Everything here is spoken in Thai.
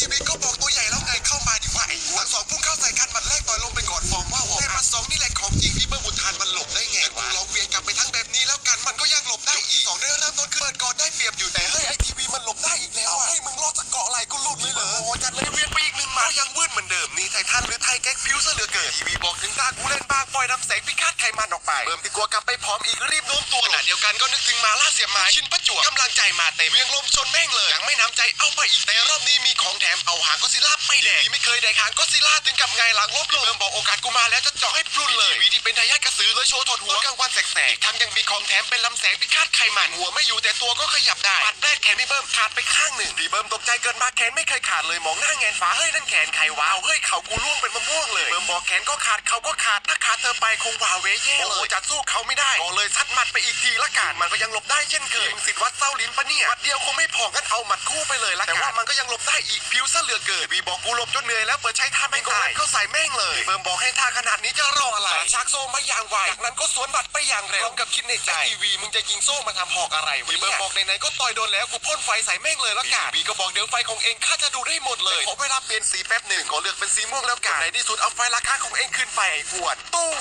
ชีวิก็บอกตัวใหญ่แล้วไงเข้ามาดีกว่าไอ้ทั้งสองพุ่งเข้าใส่กันมันแรกต่อยลงไปกอดฟอร์มว่าหัวแต่มันสองนี่แหละของจริงที่เบิ้มบุญทานมันหลบได้ไงวะเราเวียนกลับไปทั้งแบบนี้แล้วกันมันก็ยังหลบได้อีกสองได้เริ่มต้นขึ้นเปิดก่อนได้เปรียบอยู่แต่เฮ้ยไอทีวีมันหลบได้อีกแล้วให้มึงรอดจากเกาะไหลกูหลุดเลยเหรอจัดเลยเวียน ก็ยังวืดเหมือนเดิมนี่ไททันหรือไทแก๊กพิวซะเหลือเกินทีวีบอกถึงตากูเล่นบ้างปล่อยน้ำแสงพิฆาตไขมันออกไปเบิ่มที่กลัวกลับไปพร้อมอีกรีบโน้มตัวขณะเดียวกันก็นึกถึงมาล่าเสียบไม้ชินประจวบกำลังใจมาเต็มเวียงลมชนแม่งเลยยังไม่น้ำใจเอาไปอีกแต่รอบนี้มีของแถมเอาหางก็ซิล่าไปแดกทีวีไม่เคยแดกหางก็ซิล่าถึงกับไงหลังลบลงเบิ่มบอกโอกาสกูมาแล้วจะเจาะให้พรุนเลยทีวีที่เป็นทา ยาทกระสือเลยโชว์ถอดหัวกลางวันแสกๆอีกทั้งยังมีของแถมเป็นลำแสงพิฆาตไขมันหัวไม่อยู่แต่ตัวก็ขยับได้ปัดแรกแขนพี่เบิ้มขาดไปข้างหนึ่งพี่เบิ้มตกใจเกินมาแขนไม่เคยขาดเลยมองหน้าแงนฟ้าเฮ้ยนั่นแขนใครวาวเฮ้ยเขากูล่วงเป็นมะม่วงเลยเบิ้มบอกแขนก็ขาดเขาก็ขาดถ้าขาดเธอไปคงวาเวแย่เลยโอ้โหจัดสู้เขาไม่ได้ก็เลยซัดหมัดไปอีกทีละกันมันก็ยังหลบได้เช่นเคยมึงสิทธิ์วัดเส้าลิ้นปะเนี่ยหมัดเดียวคงไม่พองั้นเอาหมัดคู่ไปเลยละกันแต่ว่ามันก็ยังหลบได้อีกผิวซะเหลือเกินวีบอกกูหลบจนเหนื่อยแล้วเปิดใช้ท่าไม่ตายเข้าใส่แม่งเลยเบิ้มบอกให้ท่าขนาดนี้จะรออะไรชักโซ่มาอย่างไวจากนั้นก็สวนบัดไปอย่างเร็วพร้อมกับคิดในใจทีวีมึงจะยิงโซ่มาทำหอกอะไรวีเบิ้มบอกไหนๆก็ต่อยโดนแล้วกูพ่นไฟใส่แม่งเลยละกันวีก็บอกเดี๋ยวไฟของเองข้าจะดูได้หมดเลยขอเวลาเปลี่ยนสีแป๊บหนึ่งขอเลือกเป็นสีม่วงแล้วกันในที่สุดเอาไฟราคาของเองขึ้นไปไอ้หวดตู้ม